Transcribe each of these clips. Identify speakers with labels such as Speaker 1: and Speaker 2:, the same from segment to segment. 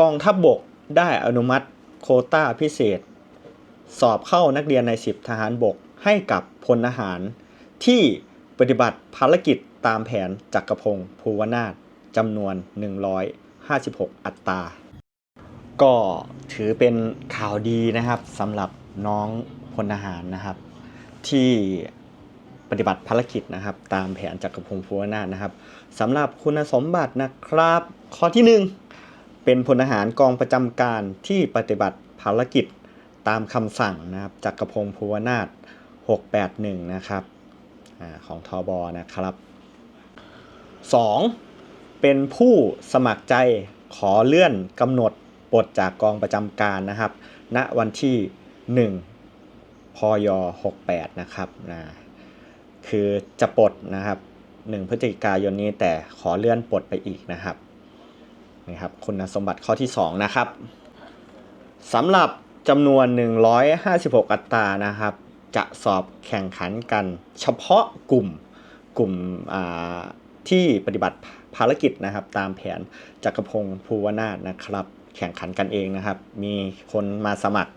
Speaker 1: กองทัพบบกได้อนุมัติโคต้าพิเศษ สอบเข้านักเรียนในสิบทหารบกให้กับพลทหาร ที่ปฏิบัติภารกิจตามแผนจักรพงศ์ภูวนาถจำนวน 156 อัตรา ก็ถือเป็นข่าวดีนะครับสำหรับน้องพลทหารนะครับ ที่ปฏิบัติภารกิจนะครับ ตามแผนจักรพงศ์ภูวนาถนะครับสำหรับคุณสมบัตินะครับ ข้อที่หนึ่ง เป็นพลทหารกองประจำการที่ปฏิบัติภารกิจตามคำสั่งนะครับจักรพงศ์ภูวนาถ681 นะครับอของทบนะครับ 2. เป็นผู้สมัครใจขอเลื่อนกำหนดปลดจากกองประจำการนะครับ ณวันที่ 1 พย 68 นะครับนะคือจะปลดนะครับ 1 พฤศจิกายนนี้แต่ขอเลื่อนปลดไปอีกนะครับ นี่ครับคุณสมบัติข้อที่ 2 นะครับสำหรับจำนวน 156 อัตรานะครับ จะสอบแข่งขันกันเฉพาะกลุ่มกลุ่มที่ปฏิบัติภารกิจนะครับ ตามแผนจักรพงศ์ภูวนาถนะครับ แข่งขันกันเองนะครับ มีคนมาสมัคร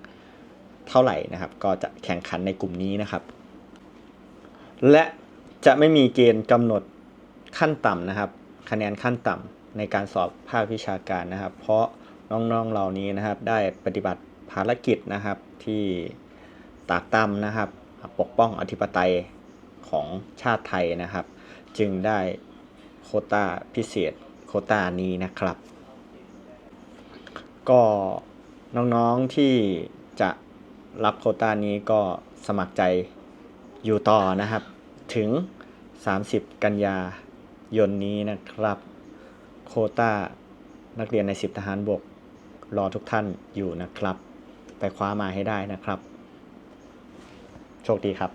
Speaker 1: เท่าไหร่นะครับ ก็จะแข่งขันในกลุ่มนี้นะครับ และจะไม่มีเกณฑ์กำหนดขั้นต่ำนะครับ คะแนนขั้นต่ำ ในการสอบภาควิชาการนะครับ เพราะน้องๆเหล่านี้นะครับ ได้ปฏิบัติภารกิจนะครับที่ตากตำนะครับ ปกป้องอธิปไตยของชาติไทยนะครับ จึงได้โคต้าพิเศษโคต้านี้นะครับ ก็น้องๆที่จะรับโคต้านี้ก็สมัครใจอยู่ต่อนะครับ ถึง 30 กันยายนนี้นะครับ โคต้านักเรียนใน 10 ทหารบก รอทุกท่านอยู่นะครับ ไปคว้ามาให้ได้นะครับ โชคดีครับ